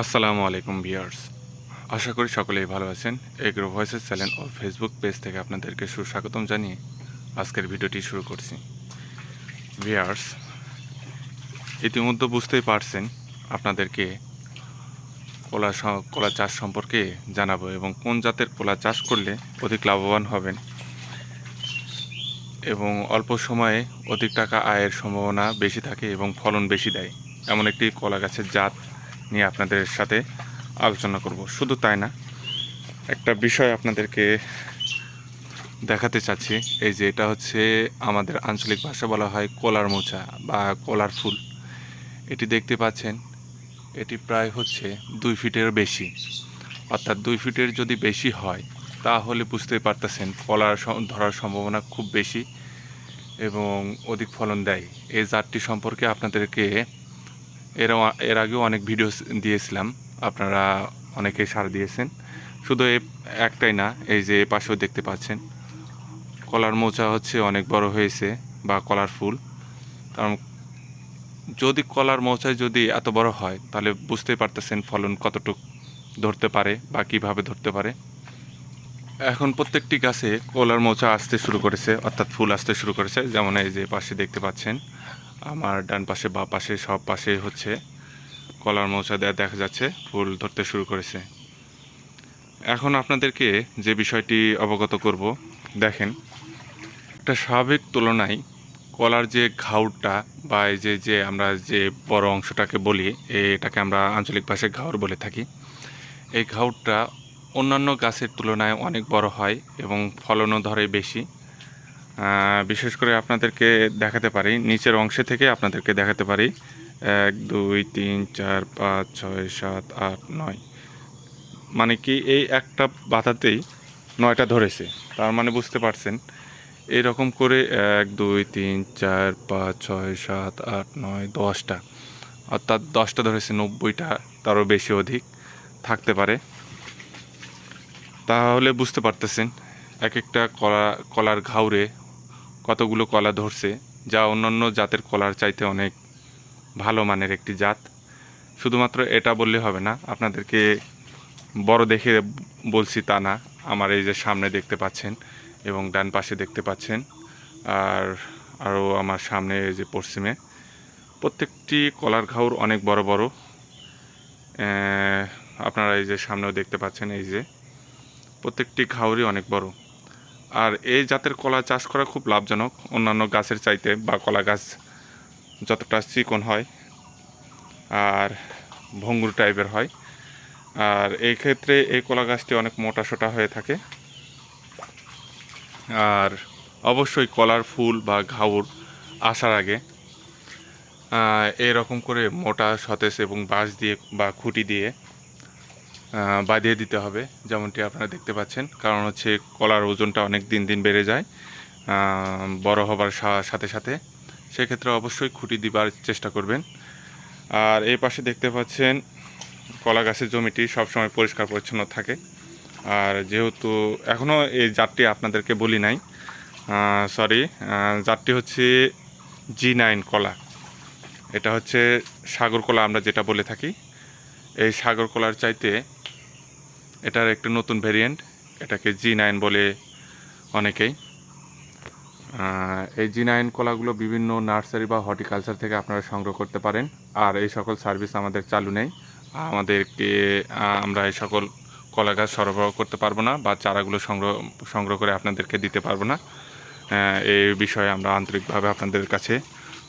আসসালামু আলাইকুম ভিউয়ার্স। আশা করি সকলেই ভালো আছেন। এগ্রো ভয়েসের চ্যানেল ও ফেসবুক পেজ থেকে আপনাদেরকে সুস্বাগতম জানিয়ে আজকের ভিডিওটি শুরু করছি। ভিউয়ার্স, ইতিমধ্যে বুঝতেই পারছেন আপনাদেরকে কলা কলা চাষ সম্পর্কে জানাব এবং কোন জাতের কলা চাষ করলে অধিক লাভবান হবেন এবং অল্প সময়ে অধিক টাকা আয়ের সম্ভাবনা বেশি থাকে এবং ফলন বেশি দেয়। এমন একটি কলা গাছের জাত নিয়ে আপনাদের সাথে আলোচনা করব। শুধু তাই না, একটা বিষয় আপনাদেরকে দেখাতে চাচ্ছি। এই যে এটা হচ্ছে আমাদের আঞ্চলিক ভাষা বলা হয় কলার মোচা বা কলার ফুল। এটি দেখতে পাচ্ছেন, এটি প্রায় হচ্ছে দুই ফিটের বেশি। অর্থাৎ দুই ফিটের যদি বেশি হয়, তাহলে বুঝতেই পারতেছেন কলার ধরার সম্ভাবনা খুব বেশি এবং অধিক ফলন দেয়। এই জাতটি সম্পর্কে আপনাদেরকে এর এর আগেও অনেক ভিডিও দিয়েছিলাম। আপনারা অনেকে সার দিয়েছেন। শুধু একটাই না, এই যে এ পাশেও দেখতে পাচ্ছেন। কলার মোচা হচ্ছে অনেক বড় হয়েছে, বা কলার ফুল। কারণ যদি কলার মোচায় যদি এত বড় হয়, তাহলে বুঝতেই পারতেছেন ফলন কতটুক ধরতে পারে, বা কীভাবে ধরতে পারে। এখন প্রত্যেকটি গাছে কলার মোচা আসতে শুরু করেছে, অর্থাৎ ফুল আসতে শুরু করেছে, যেমন এই যে পাশে দেখতে পাচ্ছেন। আমার ডান পাশে বা পাশে সব পাশে হচ্ছে কলার মোচা দেয়া দেখা যাচ্ছে, ফুল ধরতে শুরু করেছে। এখন আপনাদেরকে যে বিষয়টি অবগত করব, দেখেন, একটা স্বাভাবিক তুলনায় কলার যে ঘাউরটা বা এই যে যে আমরা যে বড় অংশটাকে বলি, এটাকে আমরা আঞ্চলিক ভাষায় ঘাউর বলে থাকি, এই ঘাউরটা অন্যান্য গাছের তুলনায় অনেক বড় হয় এবং ফলনও ধরে বেশি। বিশেষ করে আপনাদেরকে দেখাতে পারি, নিচের অংশে থেকে আপনাদেরকে দেখাতে পারি। এক, দুই, তিন, চার, পাঁচ, ছয়, সাত, আট, নয়। মানে কি এই একটা বাতাতেই নয়টা ধরেছে, তার মানে বুঝতে পারছেন। এরকম করে এক, দুই, তিন, চার, পাঁচ, ছয়, সাত, আট, নয়, দশটা। অর্থাৎ দশটা ধরেছে, নব্বইটা, তারও বেশি অধিক থাকতে পারে। তাহলে বুঝতে পারতেছেন, এক একটা কলা, কলার ঘাউরে কতগুলো কলা ধরছে, যা অন্যান্য জাতের কলার চাইতে অনেক ভালো মানের একটি জাত। শুধুমাত্র এটা বললে হবে না, আপনাদেরকে বড় দেখে বলছি তা না। আমার এই যে সামনে দেখতে পাচ্ছেন এবং ডান পাশে দেখতে পাচ্ছেন, আর আরও আমার সামনে এই যে পশ্চিমে। প্রত্যেকটি কলার ঘাউর অনেক বড় বড়। আপনারা এই যে সামনেও দেখতে পাচ্ছেন এই যে, প্রত্যেকটি ঘাউরই অনেক বড়। আর এই জাতের কলা চাষ করা খুব লাভজনক অন্যান্য গাছের চাইতে বা কলা গাছ যতটা চিকন হয় আর ভঙ্গুর টাইপের হয়। আর এই ক্ষেত্রে এই কলা গাছটি অনেক মোটা সোটা হয়ে থাকে। আর অবশ্যই কলার ফুল বা ঘাউর আসার আগে এরকম করে মোটা সতেজ এবং বাঁশ দিয়ে বা খুঁটি দিয়ে বাঁধিয়ে দিতে হবে, যেমনটি আপনারা দেখতে পাচ্ছেন। কারণ হচ্ছে কলার ওজনটা অনেক দিন দিন বেড়ে যায় বড় হবার সাথে সাথে। সেক্ষেত্রে অবশ্যই খুঁটি দিবার চেষ্টা করবেন। আর এই পাশে দেখতে পাচ্ছেন, কলা গাছের জমিটি সবসময় পরিষ্কার পরিচ্ছন্ন থাকে। আর যেহেতু এখনও এই জাতটি আপনাদেরকে বলি নাই সরি জাতটি হচ্ছে জি নাইন কলা। এটা হচ্ছে সাগর কলা আমরা যেটা বলে থাকি। এই সাগর কলার চাইতে এটার একটু নতুন ভেরিয়েন্ট এটাকে জি নাইন বলে অনেকেই। এই জি নাইন কলাগুলো বিভিন্ন নার্সারি বা হর্টিকালচার থেকে আপনারা সংগ্রহ করতে পারেন। আর এই সকল সার্ভিস আমাদের চালু নেই। আমাদেরকে আমরা এই সকল কলা গাছ সরবরাহ করতে পারব না বা চারাগুলো সংগ্রহ সংগ্রহ করে আপনাদেরকে দিতে পারব না। এই বিষয়ে আমরা আন্তরিকভাবে আপনাদের কাছে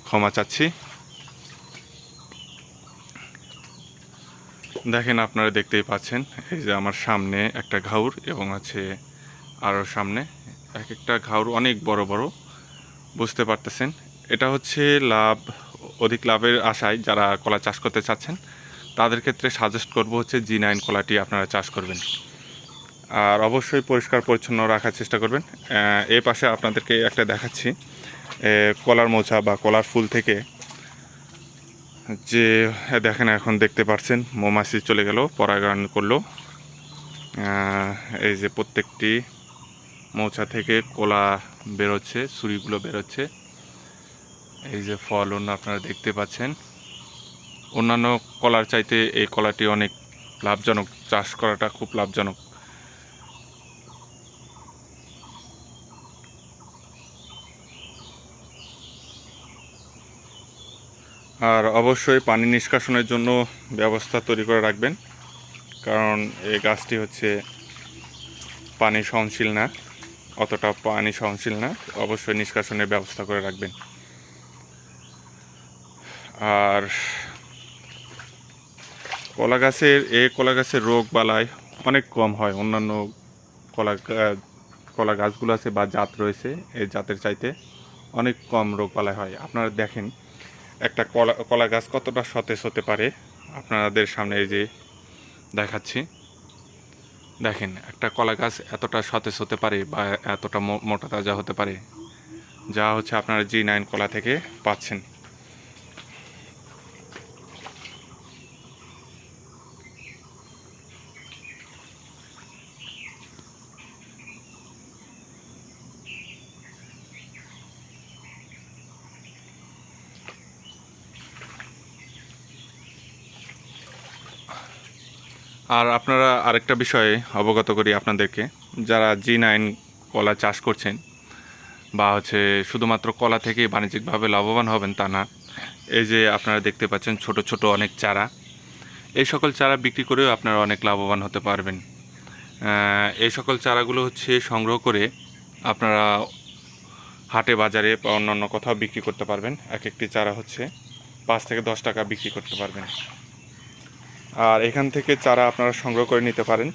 ক্ষমা চাচ্ছি। দেখেন আপনারা দেখতেই পাচ্ছেন, এই যে আমার সামনে একটা ঘাউর এবং আছে আরও সামনে এক একটা ঘাউর অনেক বড় বড়, বুঝতে পারতেছেন। এটা হচ্ছে লাভ, অধিক লাভের আশায় যারা কলা চাষ করতে চাচ্ছেন, তাদের ক্ষেত্রে সাজেস্ট করব হচ্ছে জি নাইন কলাটি আপনারা চাষ করবেন। আর অবশ্যই পরিষ্কার পরিচ্ছন্ন রাখার চেষ্টা করবেন। এ পাশে আপনাদেরকে একটা দেখাচ্ছি কলার মোচা বা কলার ফুল থেকে যে হ্যাঁ, দেখেন এখন দেখতে পাচ্ছেন মৌমাছি চলে গেল পরাগায়ন করল। এই যে প্রত্যেকটি মৌচা থেকে কলা বেরোচ্ছে ছুরিগুলো বেরোচ্ছে। এই যে ফল ফলন আপনারা দেখতে পাচ্ছেন। অন্যান্য কলার চাইতে এই কলাটি অনেক লাভজনক চাষ করাটা খুব লাভজনক। আর অবশ্যই পানি নিষ্কাশনের জন্য ব্যবস্থা তৈরি করে রাখবেন, কারণ এই গাছটি হচ্ছে পানি সহনশীল না, অতটা পানি সহনশীল না, অবশ্যই নিষ্কাশনের ব্যবস্থা করে রাখবেন। আর কলা গাছের, এই কলা গাছের রোগ বালাই অনেক কম হয়, অন্যান্য কলা কলা গাছগুলো আছে বা জাত রয়েছে, এই জাতের চাইতে অনেক কম রোগ বালাই হয়। আপনারা দেখেন একটা কলা কলা গাছ কতটা সতেজ হতে পারে? আপনাদের সামনে এই যে দেখাচ্ছি। দেখেন, একটা কলা গাছ এতটা সতেজ হতে পারে বা এতটা মোটা তাজা হতে পারে, যা হচ্ছে আপনারা জি নাইন কলা থেকে পাচ্ছেন। আর আপনারা আরেকটা বিষয়ে অবগত করি আপনাদেরকে। যারা জি নাইন কলা চাষ করছেন বা হচ্ছে শুধুমাত্র কলা থেকেই বাণিজ্যিকভাবে লাভবান হবেন তা না, এই যে আপনারা দেখতে পাচ্ছেন ছোট ছোট অনেক চারা, এই সকল চারা বিক্রি করেও আপনারা অনেক লাভবান হতে পারবেন। এই সকল চারাগুলো হচ্ছে সংগ্রহ করে আপনারা হাটে, বাজারে বা অন্যান্য কোথাও বিক্রি করতে পারবেন। এক একটি চারা হচ্ছে পাঁচ থেকে দশ টাকা বিক্রি করতে পারবেন। আর এখান থেকে চারা আপনারা সংগ্রহ করে নিতে পারেন।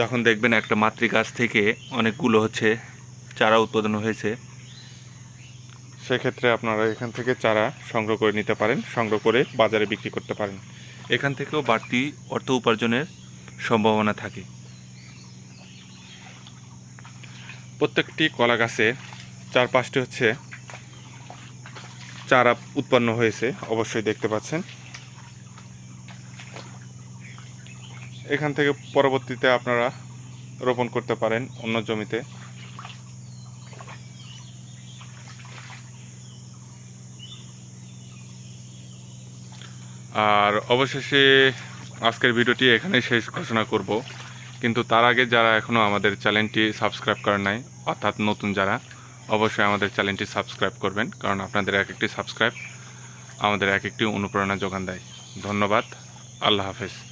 যখন দেখবেন একটা মাতৃ গাছ থেকে অনেকগুলো হচ্ছে চারা উৎপাদন হয়েছে, সেক্ষেত্রে আপনারা এখান থেকে চারা সংগ্রহ করে নিতে পারেন, সংগ্রহ করে বাজারে বিক্রি করতে পারেন। এখান থেকেও বাড়তি অর্থ উপার্জনের সম্ভাবনা থাকে। প্রত্যেকটি কলা গাছে চার পাঁচটি হচ্ছে চারা উৎপন্ন হয়েছে, অবশ্যই দেখতে পাচ্ছেন। এখান থেকে পরবর্তীতে আপনারা রোপণ করতে পারেন অন্য জমিতে। আর অবশেষে আজকের ভিডিওটি এখানে শেষ ঘোষণা করব। কিন্তু তার আগে যারা এখনও আমাদের চ্যানেলটি সাবস্ক্রাইব করেন নাই, অর্থাৎ নতুন যারা, অবশ্যই আমাদের চ্যানেলটি সাবস্ক্রাইব করবেন, কারণ আপনাদের এক একটি সাবস্ক্রাইব আমাদের এক একটি অনুপ্রেরণা যোগান দেয়। ধন্যবাদ। আল্লাহ হাফেজ।